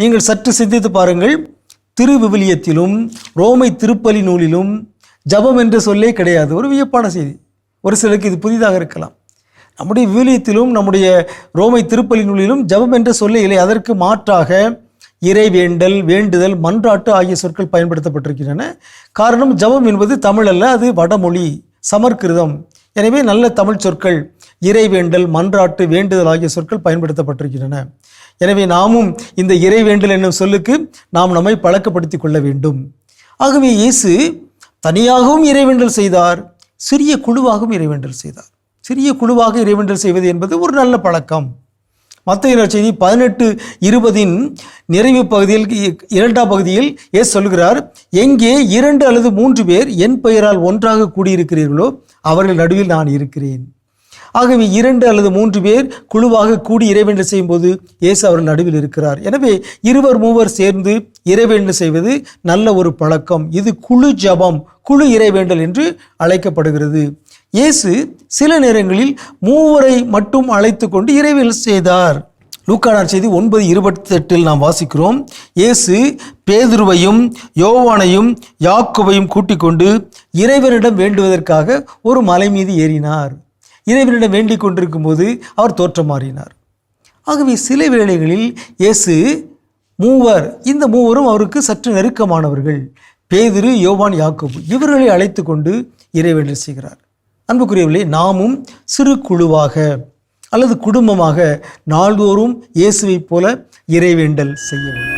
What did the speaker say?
நீங்கள் சற்று சிந்தித்து பாருங்கள். திருவிவிலியத்திலும் ரோமை திருப்பலி நூலிலும் ஜபம் என்ற சொல்லே கிடையாது. ஒரு வியப்பான செய்தி. ஒரு சிலருக்கு இது புதிதாக இருக்கலாம். நம்முடைய விவிலியத்திலும் நம்முடைய ரோமை திருப்பலி நூலிலும் ஜபம் என்ற சொல்லே இல்லை. அதற்கு மாற்றாக இறைவேண்டல் வேண்டுதல் மன்றாட்டு ஆகிய சொற்கள் பயன்படுத்தப்பட்டிருக்கின்றன. காரணம் ஜபம் என்பது தமிழ் அல்ல அது வடமொழி சமர்கிருதம் எனவே நல்ல தமிழ் சொற்கள் இறைவேண்டல் மன்றாட்டு வேண்டுதல் ஆகிய சொற்கள் பயன்படுத்தப்பட்டிருக்கின்றன. எனவே நாமும் இந்த இறைவேண்டல் என்னும் சொல்லுக்கு நாம் நம்மை பழக்கப்படுத்தி கொள்ள வேண்டும். ஆகவே இயேசு தனியாகவும் இறைவேண்டல் செய்தார் சிறிய குழுவாகவும் இறைவேண்டல் செய்தார். சிறிய குழுவாக இறைவேண்டல் செய்வது என்பது ஒரு நல்ல பழக்கம். மத்திய செய்தி பதினெட்டு இருபதின் நிறைவு பகுதியில் இ- இரண்டாம் பகுதியில் ஏசு சொல்கிறார் எங்கே இரண்டு அல்லது மூன்று பேர் என் பெயரால் ஒன்றாக கூடியிருக்கிறீர்களோ அவர்கள் நடுவில் நான் இருக்கிறேன். ஆகவே இரண்டு அல்லது மூன்று பேர் குழுவாக கூடி இறைவேண்டல் செய்யும்போது இயேசு அவர்கள் நடுவில் இருக்கிறார். எனவே இருவர் மூவர் சேர்ந்து இறைவேண்டல் செய்வது நல்ல ஒரு பழக்கம். இது குழு ஜபம் குழு இறைவேண்டல் என்று அழைக்கப்படுகிறது. இயேசு சில நேரங்களில் மூவரை மட்டும் அழைத்து கொண்டு இறைவேண்டல் செய்தார். லூக்கானார் செய்தி ஒன்பது இருபத்தெட்டில் நாம் வாசிக்கிறோம். இயேசு பேதுருவையும் யோவானையும் யாக்குவையும் கூட்டிக் கொண்டு இறைவனிடம் வேண்டுவதற்காக ஒரு மலை மீது ஏறினார். இறைவனிடம் வேண்டிக் கொண்டிருக்கும் போது அவர் தோற்றம் மாறினார். ஆகவே சில வேளைகளில் இயேசு மூவர் இந்த மூவரும் அவருக்கு சற்று நெருக்கமானவர்கள். பேதிரு யோவான் யாக்கோபு இவர்களை அழைத்து கொண்டு இறைவேண்டல் செய்கிறார் அன்புக்குரியவர்களே நாமும் சிறு குழுவாக அல்லது குடும்பமாக நாள்தோறும் இயேசுவைப் போல இறைவேண்டல் செய்ய வேண்டும்.